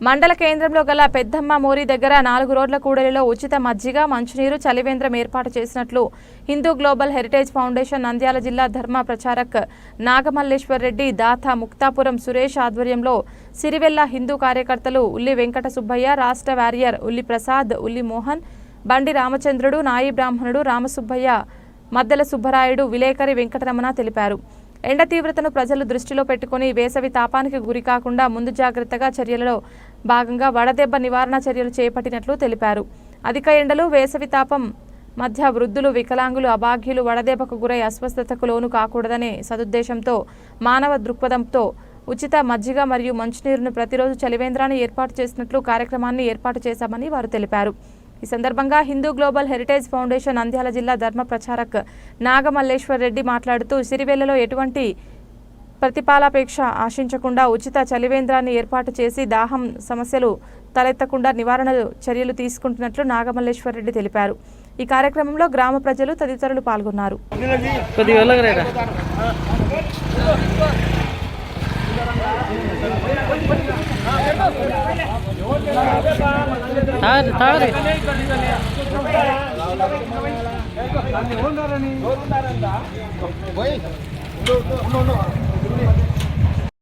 మండల కేంద్రంలో గల పెద్దమ్మ మోరి దగ్గర నాలుగు రోడ్ల కూడలిలో ఉచిత మజ్జిగ మంచినీరు చలివేంద్రం ఏర్పాటు చేసినట్లు Hindu global heritage foundation Nandyal జిల్లా ధర్మ ప్రచారక్ నాగమల్లేశ్వర్ రెడ్డి దాత ముక్తాపురం సురేష్ ఆధ్వర్యంలో సిరివెల్ల హిందూ కార్యకర్తలు ఉల్లి వెంకట సుబ్బయ్య రాష్ట్ర వారియర్ ఉల్లి ప్రసాద్ ఉల్లి మోహన్ బండి రామచంద్రుడు నాయి బ్రాహ్మణుడు రామసుబ్బయ్య మద్దెల సుబ్బరాయుడు విలేకరి వెంకటరమణ తెలిపారు. ఎండ తీవ్రతను ప్రజలు దృష్టిలో పెట్టుకుని వేసవి తాపానికి గురికాకుండా ముందు జాగ్రత్తగా చర్యలలో భాగంగా వడదెబ్బ నివారణ చర్యలు చేపట్టినట్లు తెలిపారు. అధిక ఎండలు వేసవి తాపం మధ్య వృద్ధులు వికలాంగులు అభాగ్యులు వడదెబ్బకు గురై అస్వస్థతకు లోను కాకూడదనే సదుద్దేశంతో మానవ దృక్పథంతో ఉచిత మజ్జిగ మరియు మంచినీరును ప్రతిరోజు చలివేంద్రాన్ని ఏర్పాటు చేసినట్లు కార్యక్రమాన్ని ఏర్పాటు చేశామని వారు తెలిపారు. ఈ సందర్భంగా Hindu global heritage foundation Nandyal జిల్లా ధర్మ ప్రచారక్ నాగమల్లేశ్వర్ రెడ్డి మాట్లాడుతూ సిరివెల్లలో ఎటువంటి ప్రతిపాలాపేక్ష ఆశించకుండా ఉచిత చలివేంద్రాన్ని ఏర్పాటు చేసి దాహం సమస్యలు తలెత్తకుండా నివారణ చర్యలు తీసుకుంటున్నట్లు నాగమల్లేశ్వర్ రెడ్డి తెలిపారు. ఈ కార్యక్రమంలో గ్రామ ప్రజలు తదితరులు పాల్గొన్నారు. కొద్దిగా